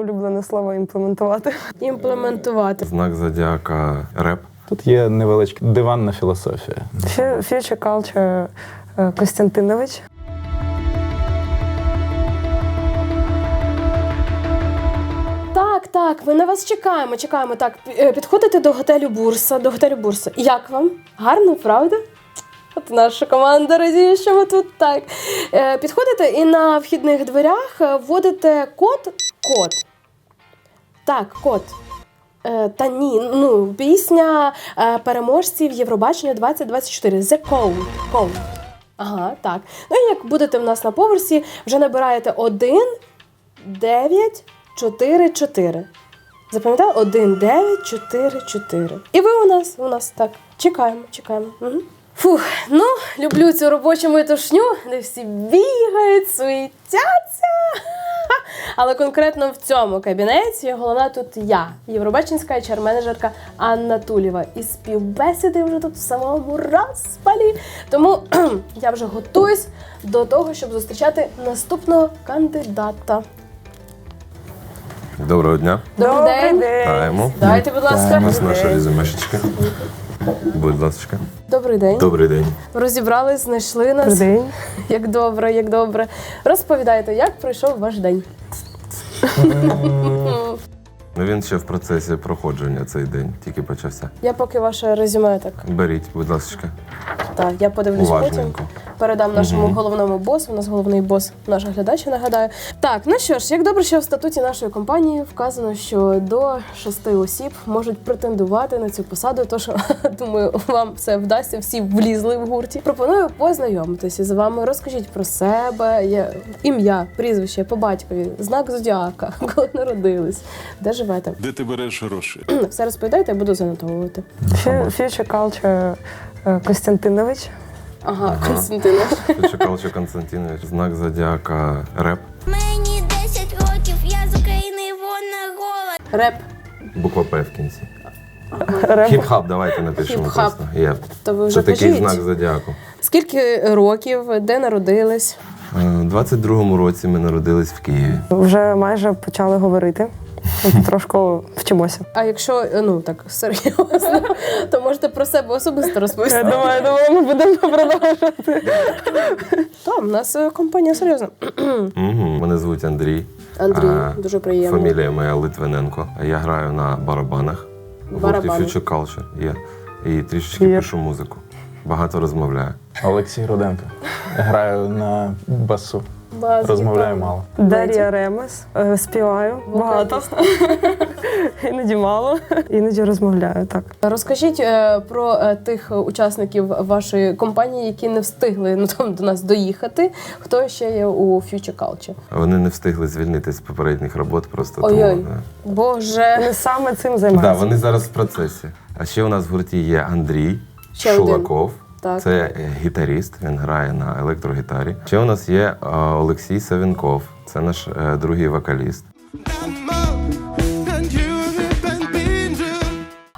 улюблене слово імплементувати. Імплементувати. Знак зодіака реп. Тут є невеличка диванна філософія. Фі- Future Culture е, Костянтинович. Так, так, ми на вас чекаємо. Чекаємо. Так, е, підходите до готелю Бурса, до готелю Бурса. Як вам? Гарно, правда? От наша команда радіє, що ми тут так. Е, підходите і на вхідних дверях вводите код. Код. Так, код. Е, та ні, ну, пісня е, переможців Євробачення 2024. The Code. Code. Ага, так. Ну і як будете в нас на поверсі, вже набираєте 1, 9, 4, 4. Запам'ятали? 1, 9, 4, 4. І ви у нас, у нас так. Чекаємо, чекаємо. Угу. Фух, ну, люблю цю робочу метушню, де всі бігають, суетяться. Але конкретно в цьому кабінеті головна тут я, євробачинська HR-менеджерка Анна Тулєва. І співбесіди вже тут в самому розпалі. Тому я вже готуюсь до того, щоб зустрічати наступного кандидата. Доброго дня. Добрий день. Вітаємо. Дайте, будь ласка. Ось наша резюмешечка. Будь ласка. Добрий день. Добрий день. Розібрались, знайшли нас. Добрий день. Як добре, як добре. Розповідайте, як пройшов ваш день? Ну він ще в процесі проходження цей день, тільки почався. Я поки ваше резюме так. Беріть, будь ласка, Так, я подивлюсь потім. уважненько. Передам нашому головному босу. У нас головний бос, наш глядач, я нагадаю. Так, ну що ж, як добре, що в статуті нашої компанії вказано, що до шести осіб можуть претендувати на цю посаду. Тож думаю, вам все вдасться, всі влізли в гурті. Пропоную познайомитися з вами. Розкажіть про себе, я- ім'я, прізвище по батькові, знак зодіака, коли народились, де живете. Де ти береш гроші? Все розповідайте, я буду занотовувати. Future Culture е, Костянтинович. Ага, Константина. Що Константинович. Знак зодіака реп. Мені 10 років, я з України, вона гола. Реп. Буква П в кінці. Хіп-хап, давайте напишемо Хіп-хап. просто. Є. То ви вже Це такий кажіть. знак зодіаку. Скільки років, де народились? Е, У 22-му році ми народились в Києві. Вже майже почали говорити. От Трошки вчимося. А якщо е, ну так серйозно, то можете про себе особисто розповісти. Я думаю, думаю, ми будемо продовжувати. Та, в нас е, компанія серйозна. Мене звуть Андрій. Андрій, А, дуже приємно. Фамілія моя Литвиненко. Я граю на барабанах. В гурті Барабани. Future Culture є. І трішечки Є. пишу музику. Багато розмовляю. Олексій Руденко. Граю на басу. База, Розмовляю так. мало. Дар'я Ремес. е, Співаю багато. Іноді мало. Іноді розмовляю так. Розкажіть е, про е, тих учасників вашої компанії, які не встигли ну там до нас доїхати. Хто ще є у Future Culture? Вони не встигли звільнитись з попередніх робот, просто Ой-ой. тому. Да. Боже, Вони саме цим Да, вони зараз в процесі. А ще у нас в гурті є Андрій Ще один. Шулаков. Так. Це е, гітаріст, він грає на електрогітарі. Ще у нас є е, Олексій Савінков, це наш е, другий вокаліст.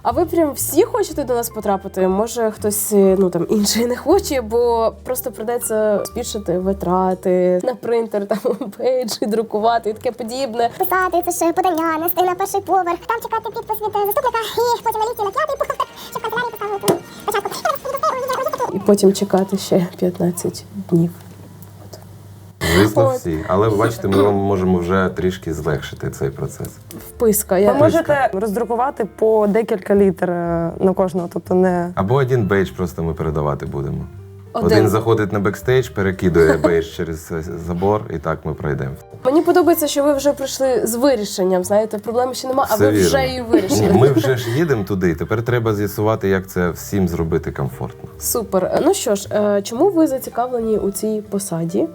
А ви прям всі хочете до нас потрапити? Може, хтось ну там інший не хоче, бо просто придеться збільшити витрати на принтер, там пейджі, друкувати і таке подібне. Писати, це ж подання, нести на перший поверх, там чекати підпис від заступника, і потім валіти на п'ятий поверх, щоб канцелярії поставили спочатку. І потім чекати ще 15 днів. Звісно, От. всі. Але ви бачите, ми вам можемо вже трішки злегшити цей процес. Вписка. Ви можете роздрукувати по декілька літер е, на кожного, тобто не Або один бейдж просто ми передавати будемо. Один. Один, заходить на бекстейдж, перекидує бейдж через забор, і так ми пройдемо. Мені подобається, що ви вже прийшли з вирішенням. Знаєте, проблеми ще нема, а Все ви вже її вирішили. Ми вже ж їдемо туди. Тепер треба з'ясувати, як це всім зробити комфортно. Супер. Ну що ж, е, чому ви зацікавлені у цій посаді?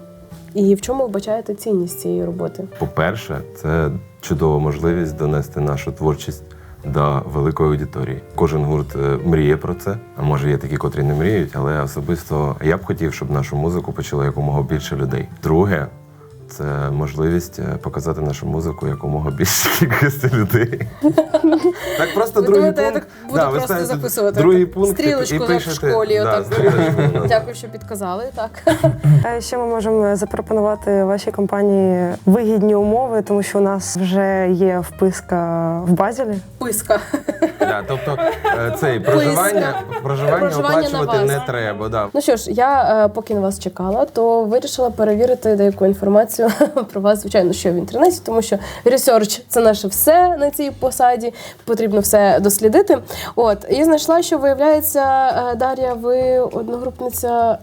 І в чому вбачаєте цінність цієї роботи? По-перше, це чудова можливість донести нашу творчість до великої аудиторії. Кожен гурт е, мріє про це. А може є такі, котрі не мріють, але особисто я б хотів, щоб нашу музику почало якомога більше людей. Друге, Це можливість е, показати нашу музику якомога більше кількості людей. Так просто другий думаєте, я так буду Да, просто записувати? Другий пункт стрілочку, і як в школі, да, отак. Дякую, що підказали. Так. Ще ми можемо запропонувати вашій компанії вигідні умови, тому що у нас вже є вписка в Базілі. Писка. Да, тобто е, цей проживання, проживання Проживання оплачувати не треба. Да. Ну що ж, я е, поки на вас чекала, то вирішила перевірити деяку інформацію про вас, звичайно, що в інтернеті, тому що ресерч це наше все на цій посаді. Потрібно все дослідити. От і знайшла, що виявляється, е, Дар'я, ви одногрупниця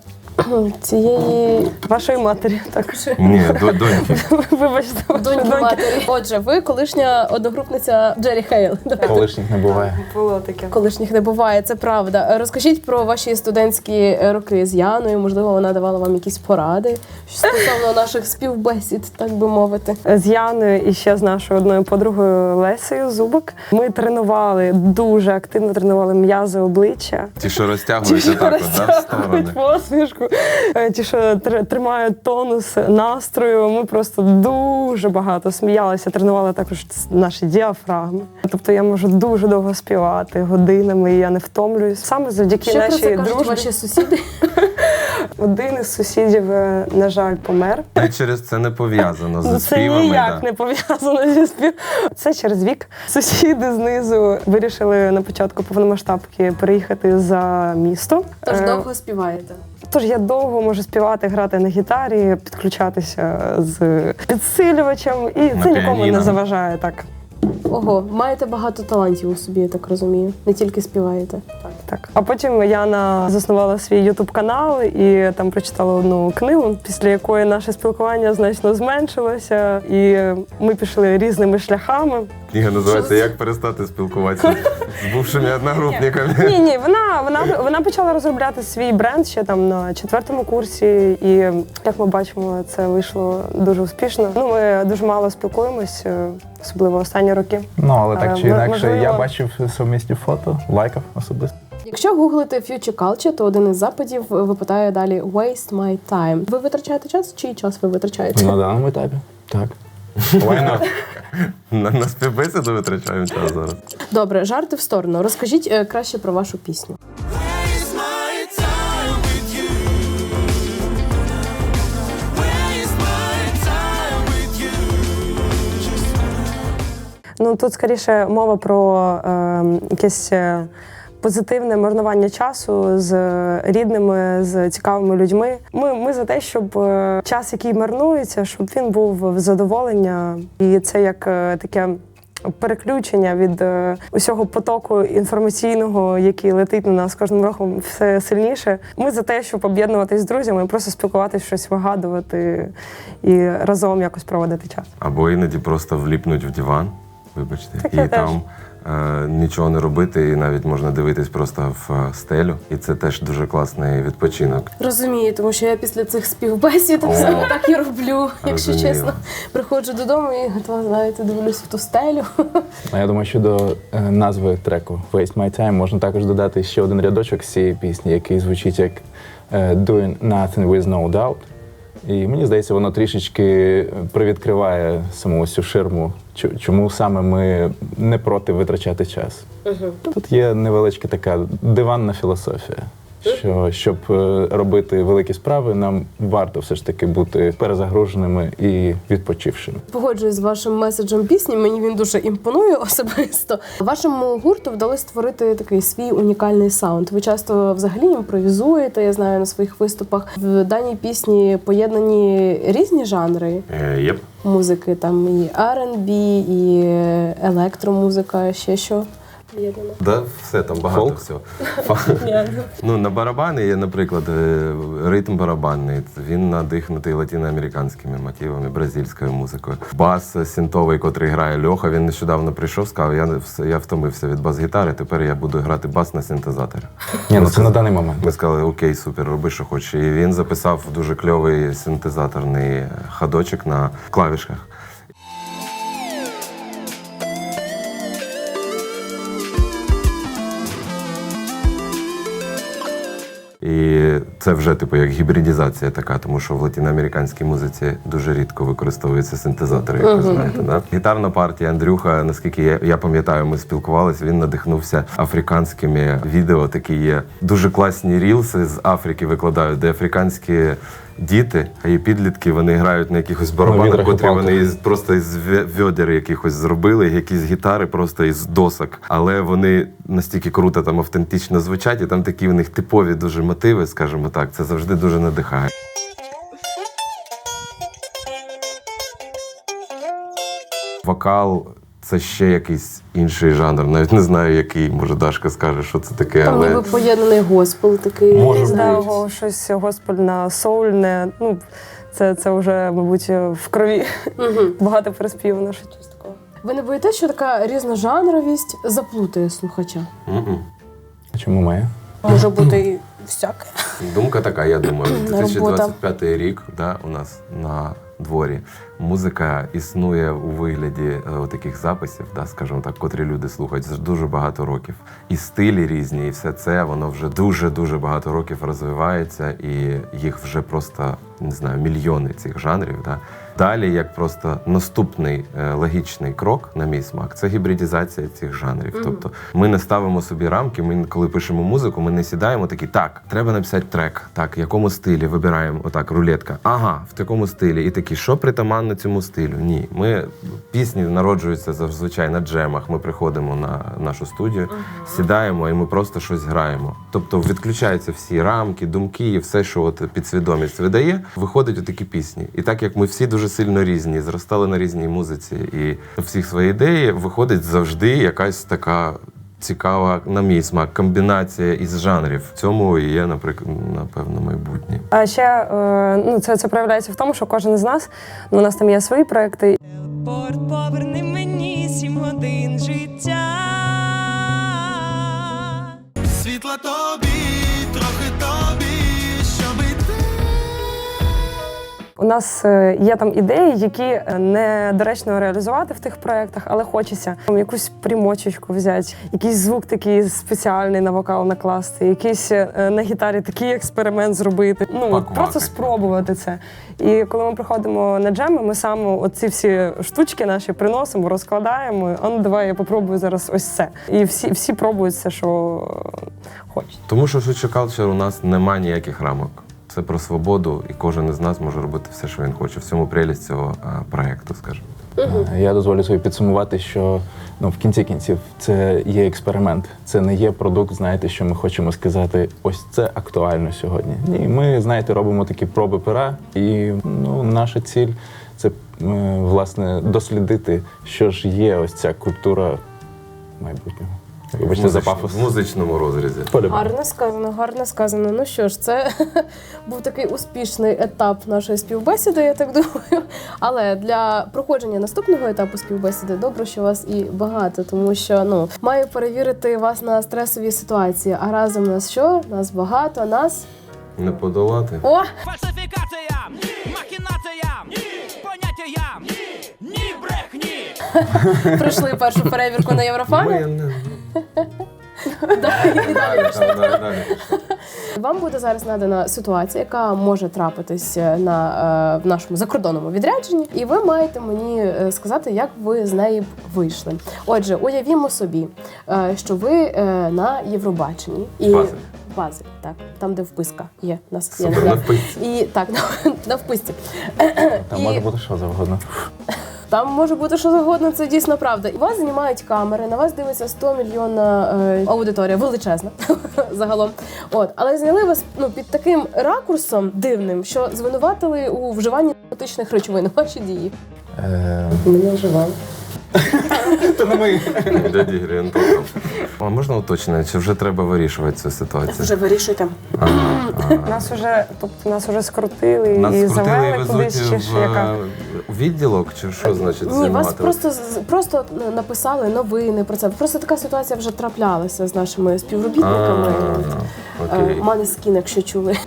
цієї Вашої матері також. Ні, до, доньки. Вибачте, вашої доньки матері. Отже, ви колишня одногрупниця Джері Хейл. Колишніх не буває. Було таке. Колишніх не буває, це правда. Розкажіть про ваші студентські роки з Яною. Можливо, вона давала вам якісь поради стосовно наших співбесід, так би мовити. З Яною і ще з нашою одною подругою Лесею Зубок. Ми тренували дуже активно тренували м'язи обличчя. Ті, що розтягуються так, от, да, в сторони. Розтягують посмішку, е, ті, що тр- тримають тонус настрою. Ми просто дуже багато сміялися, тренували також наші діафрагми. Тобто я можу дуже довго співати годинами, і я не втомлююсь. Саме завдяки Що про нашій це дружбі. ваші сусіди? Один із сусідів, е, на жаль, помер. І через це не пов'язано Ну, з це ніяк да. не пов'язано зі спів. Це через вік. Сусіди знизу вирішили на початку повномасштабки переїхати за місто. Тож Е, довго співаєте. Тож я довго можу співати, грати на гітарі, підключатися з підсилювачем, і це нікому піаніно. не заважає так. Ого, маєте багато талантів у собі, я так розумію. Не тільки співаєте. Так. А потім Яна заснувала свій ютуб канал і там прочитала одну книгу, після якої наше спілкування значно зменшилося, і ми пішли різними шляхами. Книга називається Як перестати спілкуватися з бувшими одногрупниками. Ні, ні, вона, вона, вона почала розробляти свій бренд ще там на четвертому курсі, і як ми бачимо, це вийшло дуже успішно. Ну, ми дуже мало спілкуємось, е, особливо останні роки. Ну, але так Е, чи інакше, я бачив сумісні фото, лайкав особисто. Якщо гуглите Future Culture, то один із запитів випитає далі Waste my time. Ви витрачаєте час? Чий час ви витрачаєте? На даному етапі. Так. Why not? На, на співбесіду витрачаємо час зараз. Добре, жарти в сторону. Розкажіть е, краще про вашу пісню. Waste my time with you. Waste my time with you. Ну тут скоріше мова про е, якесь е, позитивне марнування часу з рідними, з цікавими людьми. Ми, ми за те, щоб е, час, який марнується, щоб він був в задоволення, і це як е, таке. Переключення від е, усього потоку інформаційного, який летить на нас кожним роком, все сильніше. Ми за те, щоб об'єднуватись з друзями, просто спілкуватись, щось вигадувати і разом якось проводити час. Або іноді просто вліпнуть в диван, вибачте, Таке і там е, нічого не робити, і навіть можна дивитись просто в е, стелю. І це теж дуже класний відпочинок. Розумію, тому що я після цих співбесід О. саме так і роблю, якщо Розумію. чесно. Приходжу додому і готова, знаєте, дивлюсь в ту стелю. А я думаю, що до е, назви треку Waste My Time можна також додати ще один рядочок з цієї пісні, який звучить як е, Doing Nothing with No Doubt. І мені здається, воно трішечки привідкриває саму цю ширму, чому саме ми не проти витрачати час. Тут є невеличка така диванна філософія. Що щоб е, робити великі справи, нам варто все ж таки бути перезагруженими і відпочившими. Погоджуюсь з вашим меседжем пісні. Мені він дуже імпонує особисто. Вашому гурту вдалося створити такий свій унікальний саунд. Ви часто взагалі імпровізуєте. Я знаю на своїх виступах. В даній пісні поєднані різні жанри Е, Єп. музики. Там і R&B, і електромузика, ще що поєднано. Да, все там багато Фолк? всього. Ну, на барабани є, наприклад, е, ритм барабанний. Він надихнутий латиноамериканськими мотивами, бразильською музикою. Бас синтовий, котрий грає Льоха. Він нещодавно прийшов, сказав, я, я втомився від бас-гітари, тепер я буду грати бас на синтезаторі. Ні, ну це на даний момент. Ми сказали, окей, супер, роби, що хочеш. І він записав дуже кльовий синтезаторний ходочок на клавішах. І Це вже типу як гібридізація така, тому що в латиноамериканській музиці дуже рідко використовуються синтезатори, як ви знаєте. Да? Гітарна партія Андрюха, наскільки я, я пам'ятаю, ми спілкувалися. Він надихнувся африканськими відео. Такі є дуже класні рілси з Африки викладають, де африканські. Діти, а і підлітки вони грають на якихось барабанах, котрі вони із просто із вьодер якихось зробили, якісь гітари просто із досок. Але вони настільки круто там автентично звучать, і там такі в них типові дуже мотиви, скажімо так. Це завжди дуже надихає. Вокал це ще якийсь інший жанр. Навіть не знаю, який. Може, Дашка скаже, що це таке, Там але ніби поєднаний госпел такий. Може да, бути. го- щось госпольне, соульне. Ну, це, це вже, мабуть, в крові. Багато переспівано. щось такого. Ви не боїтеся, що така різножанровість заплутає слухача? А Чому має? Може бути і всяке. Думка така, я думаю, Робота. 2025 рік да, у нас на дворі. Музика існує у вигляді е, таких записів, да, скажімо так, котрі люди слухають вже дуже багато років. І стилі різні, і все це воно вже дуже дуже багато років розвивається, і їх вже просто не знаю, мільйони цих жанрів. Да. Далі, як просто наступний е, логічний крок, на мій смак, це гібридізація цих жанрів. Тобто ми не ставимо собі рамки. Ми коли пишемо музику, ми не сідаємо такі, так, треба написати трек. Так, в якому стилі вибираємо отак, рулетка. Ага, в такому стилі. І такі, що притаманно цьому стилю? Ні. Ми пісні народжуються зазвичай на джемах. Ми приходимо на нашу студію, сідаємо і ми просто щось граємо. Тобто відключаються всі рамки, думки і все, що от підсвідомість видає, виходить у такі пісні. І так як ми всі дуже сильно різні, зростали на різній музиці, і у всіх свої ідеї виходить завжди якась така. Цікава, на мій смак, комбінація із жанрів. В цьому і є, наприклад, напевно, майбутнє. А ще е, ну, це, це проявляється в тому, що кожен з нас, ну, у нас там є свої проекти, Порт поверни мені сім годин життя. Світла тобі, У нас е, є там ідеї, які е, недоречно реалізувати в тих проєктах, але хочеться там якусь примочечку взяти, якийсь звук такий спеціальний на вокал накласти, якийсь е, на гітарі такий експеримент зробити. Ну Поквакати. просто спробувати це. І коли ми приходимо на джеми, ми саме оці всі штучки наші приносимо, розкладаємо. А ну давай я попробую зараз ось це. І всі, всі пробують все, що хочуть. Тому що Culture у нас немає ніяких рамок. Це про свободу, і кожен із нас може робити все, що він хоче. В цьому прелість цього проекту, скажімо. Е, Я дозволю собі підсумувати, що ну, в кінці кінців це є експеримент. Це не є продукт, знаєте, що ми хочемо сказати, ось це актуально сьогодні. Ні, ми, знаєте, робимо такі проби пера, і ну, наша ціль це е, власне дослідити, що ж є ось ця культура майбутнього. Вибачте за пафос. В музичному розрізі. Гарно сказано, гарно сказано. Ну що ж, це був такий успішний етап нашої співбесіди, я так думаю. Але для проходження наступного етапу співбесіди добре, що вас і багато, тому що ну маю перевірити вас на стресові ситуації. А разом нас що? Нас багато, нас. Не подолати. О! Фальсифікація, махінація, поняття, ні брехні. Пройшли першу перевірку на Єврофані. Далі, далі далі, далі. Вам буде зараз надана ситуація, яка може трапитись на е, в нашому закордонному відрядженні, і ви маєте мені е, сказати, як ви з неї б вийшли. Отже, уявімо собі, е, що ви е, на Євробаченні і Базель. Базель, так там, де вписка є. Нас є на і так на, на вписці. Там може бути що завгодно. Там може бути що завгодно, це дійсно правда. І вас знімають камери, на вас дивиться 100 мільйонна е, аудиторія, величезна загалом. От, але зняли вас ну під таким ракурсом дивним, що звинуватили у вживанні наркотичних речовин. Ваші дії. Е, Мене вживали. Дяді Грієнтоком. А можна уточнити, чи вже треба вирішувати цю ситуацію? Вже вирішуйте. Нас уже, тобто нас уже скрутили Нас і завели кудись, чи ж яка. в відділок, чи що значить Ні, вас просто просто написали новини про це. Просто така ситуація вже траплялася з нашими співробітниками. А, окей. Манескін, якщо чули.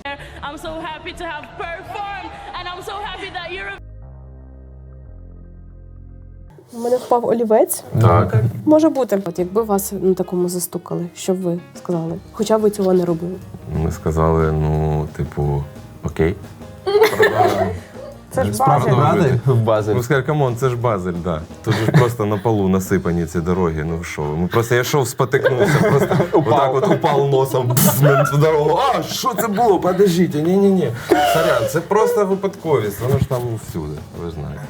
У мене впав олівець. Так. Може бути. От якби вас на такому застукали, що б ви сказали? Хоча ви цього не робили. Ми сказали, ну, типу, окей. Це ж Справді робити. в базі. Ну, скажи, камон, це ж базель, да. Тут же ж просто на полу насипані ці дороги. Ну що? ви? Ми просто я йшов, спотикнувся, просто отак от упав носом на цю дорогу. А, що це було? Подождіть, ні-ні-ні. Сорян, це просто випадковість, воно ж там всюди, ви знаєте.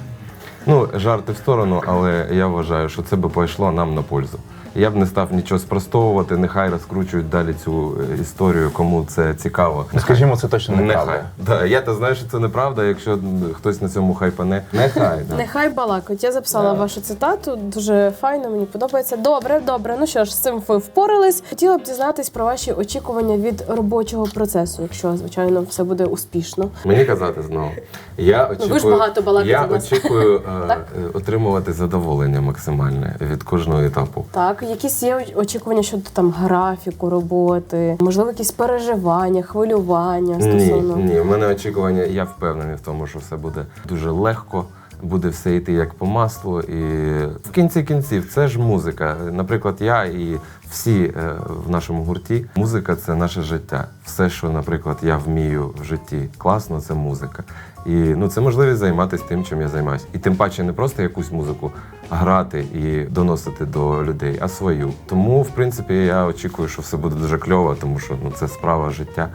Ну, жарти в сторону, але я вважаю, що це би пішло нам на пользу. Я б не став нічого спростовувати, нехай розкручують далі цю е, історію, кому це цікаво. Ну, скажімо, це точно Нехай. неправда. Да, я то знаю, що це неправда, якщо хтось на цьому хайпане. Нехай. Да. Нехай балакать. Я записала вашу цитату. Дуже файно, мені подобається. Добре, добре. Ну що ж, з цим ви впорались. Хотіла б дізнатись про ваші очікування від робочого процесу, якщо звичайно все буде успішно. Мені казати знову. Я очікую, Ну, ви ж багато балакаєте я нас. очікую е, е, отримувати задоволення максимальне від кожного етапу. Так, якісь є очікування щодо там графіку роботи, можливо, якісь переживання, хвилювання Ні, стосовно. ні, у мене очікування, я впевнений в тому, що все буде дуже легко. Буде все йти як по маслу, і в кінці кінців це ж музика. Наприклад, я і всі е, в нашому гурті. Музика це наше життя. Все, що, наприклад, я вмію в житті класно, це музика. І ну це можливість займатися тим, чим я займаюся. І тим паче не просто якусь музику грати і доносити до людей, а свою. Тому, в принципі, я очікую, що все буде дуже кльово, тому що ну це справа життя.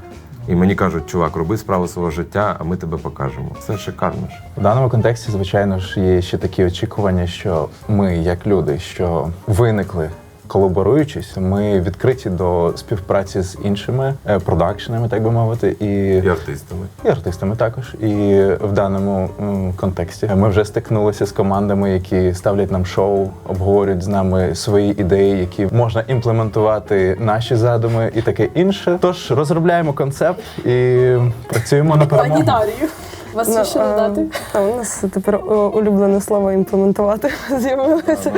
І мені кажуть, чувак, роби справу свого життя, а ми тебе покажемо. Це шикарно ж. В даному контексті, звичайно ж, є ще такі очікування, що ми, як люди, що виникли колаборуючись, ми відкриті до співпраці з іншими е, продакшенами, так би мовити, і, І артистами. і артистами також. І в даному контексті ми вже стикнулися з командами, які ставлять нам шоу, обговорюють з нами свої ідеї, які можна імплементувати наші задуми і таке інше. Тож розробляємо концепт і працюємо на перемогу. Вас є ще що а, додати? та у нас тепер о, улюблене слово імплементувати з'явилося.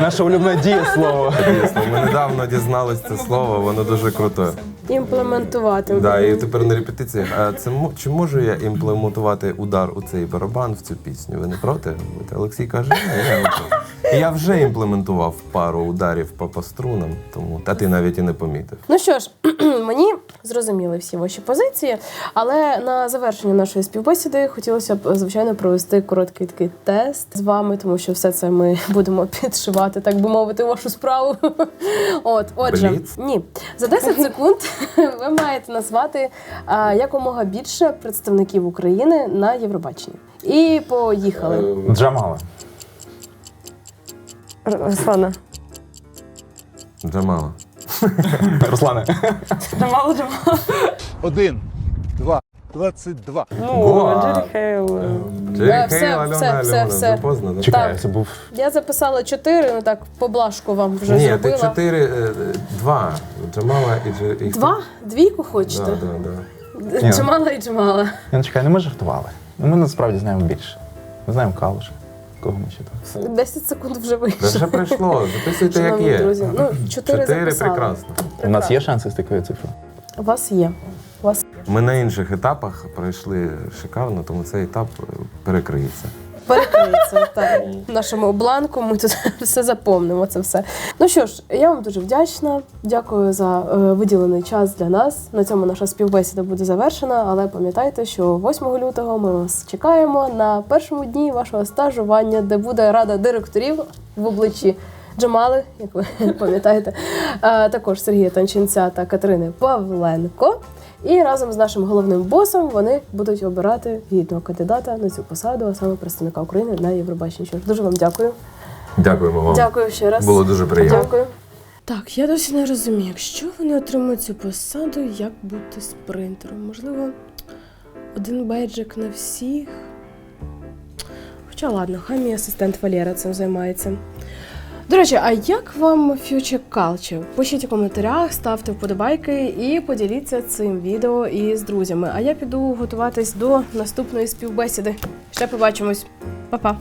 Наше улюблене дієслово. Дійсно, ми недавно дізналися це слово, воно дуже круте. Імплементувати. Да, і тепер на репетиціях. А це мо- чи можу я імплементувати удар у цей барабан в цю пісню? Ви не проти? Олексій каже, ні, я не проти. Я вже імплементував пару ударів по, по струнам, тому та ти навіть і не помітив. Ну що ж, мені зрозуміли всі ваші позиції, але на завершення нашої співбесіди хотілося б, звичайно, провести короткий такий тест з вами, тому що все це ми будемо підшивати, так би мовити, вашу справу. От, отже, Бліц? ні, за 10 секунд ви маєте назвати а, якомога більше представників України на Євробаченні. І поїхали. Джамала. Руслана. Джамала. Руслане. Джамал, Джамал. Один, два, двадцять два. Ну, Гоа. Джері Хейл. е, Джері Е, все, Хейл, Альона, все, все, Альона. все. Вже поздно, да? Чекай, Так. це був Я записала 4, ну так, поблажку вам вже Ні, зробила. ти чотири, е, два. Джамала і Джері. і хто? Два? Двійку хочете? Да, да, да. Ні. Джамала і Джамала. Я не чекай, ну ми жартували. Ну, Ми насправді знаємо більше. Ми знаємо Калуша. Кого ми ще так? 10 секунд вже Та вийшло. вже прийшло, записуйте як Шановні є. друзі, ну, чотири записали. прекрасно. У нас є шанси з такою цифрою? У вас є. У вас Ми на інших етапах пройшли шикарно, тому цей етап перекриється. Перекриється так. В нашому бланку ми тут все заповнимо. Це все. Ну що ж, я вам дуже вдячна. Дякую за е, виділений час для нас. На цьому наша співбесіда буде завершена. Але пам'ятайте, що 8 лютого ми вас чекаємо на першому дні вашого стажування, де буде рада директорів в обличчі. Джамали, як ви пам'ятаєте, а також Сергія Танченця та Катерини Павленко. І разом з нашим головним босом вони будуть обирати гідного кандидата на цю посаду, а саме представника України на Євробаченні. Що Дуже вам дякую. Дякуємо вам. Дякую ще раз. Було дуже приємно. Дякую. Так, я досі не розумію, якщо вони отримують цю посаду, як бути спринтером? Можливо, один бейджик на всіх. Хоча ладно, хай мій асистент Валера цим займається. До речі, а як вам Future Culture? Пишіть у коментарях, ставте вподобайки і поділіться цим відео із друзями. А я піду готуватись до наступної співбесіди. Ще побачимось. Па-па!